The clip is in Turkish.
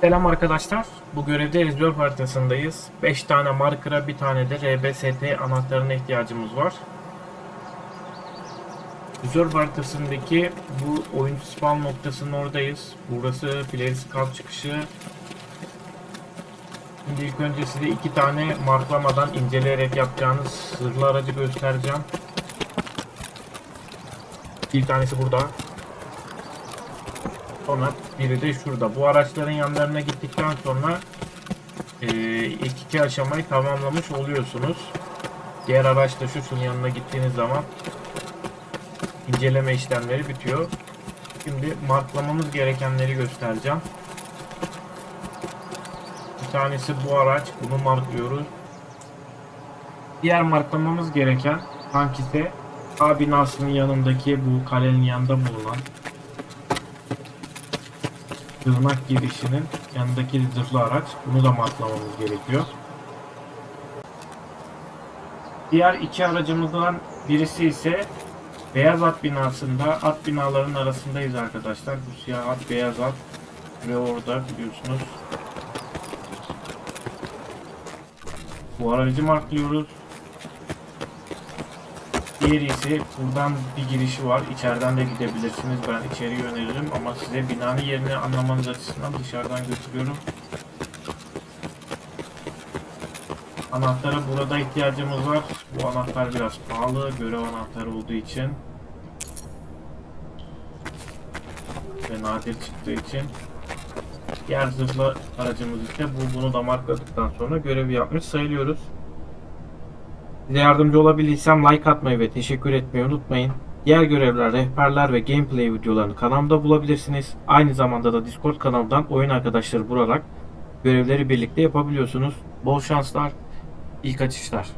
Selam arkadaşlar. Bu görevde Reserve haritasındayız. 5 tane marker'a bir tane de RBST anahtarına ihtiyacımız var. Reserve haritasındaki bu oyuncu spawn noktasının oradayız. Burası player scout çıkışı. Şimdi ilk önce size iki tane marklamadan inceleyerek yapacağınız sırlı aracı göstereceğim. Bir tanesi burada. Sonra biri de şurada. Bu araçların yanlarına gittikten sonra e, ilk iki aşamayı tamamlamış oluyorsunuz. Diğer araç da şu şunun yanına gittiğiniz zaman inceleme işlemleri bitiyor. Şimdi marklamamız gerekenleri göstereceğim. Bir tanesi bu araç. Bunu marklıyoruz. Diğer marklamamız gereken tank ise A binasının yanındaki bu kalenin yanında bulunan Tırnak girişinin yanındaki zırhlı araç. Bunu da marklamamız gerekiyor. Diğer iki aracımızdan birisi ise beyaz at binasında at binaların arasındayız arkadaşlar. Bu siyah at, beyaz at ve orada biliyorsunuz. Bu aracı marklıyoruz. Diğeri ise buradan bir girişi var. İçeriden de gidebilirsiniz. Ben içeriye öneririm ama size binanın yerini anlamanız açısından dışarıdan götürüyorum. Anahtarı burada ihtiyacımız var. Bu anahtar biraz pahalı. Görev anahtarı olduğu için. Ve nadir çıktığı için. Diğer zırhlı aracımız ise bu bunu da markladıktan sonra görevi yapmış sayılıyoruz. Size yardımcı olabildiysem like atmayı ve teşekkür etmeyi unutmayın. Diğer görevler, rehberler ve gameplay videolarını kanalımda bulabilirsiniz. Aynı zamanda da Discord kanalından oyun arkadaşları bularak görevleri birlikte yapabiliyorsunuz. Bol şanslar, iyi kaçışlar.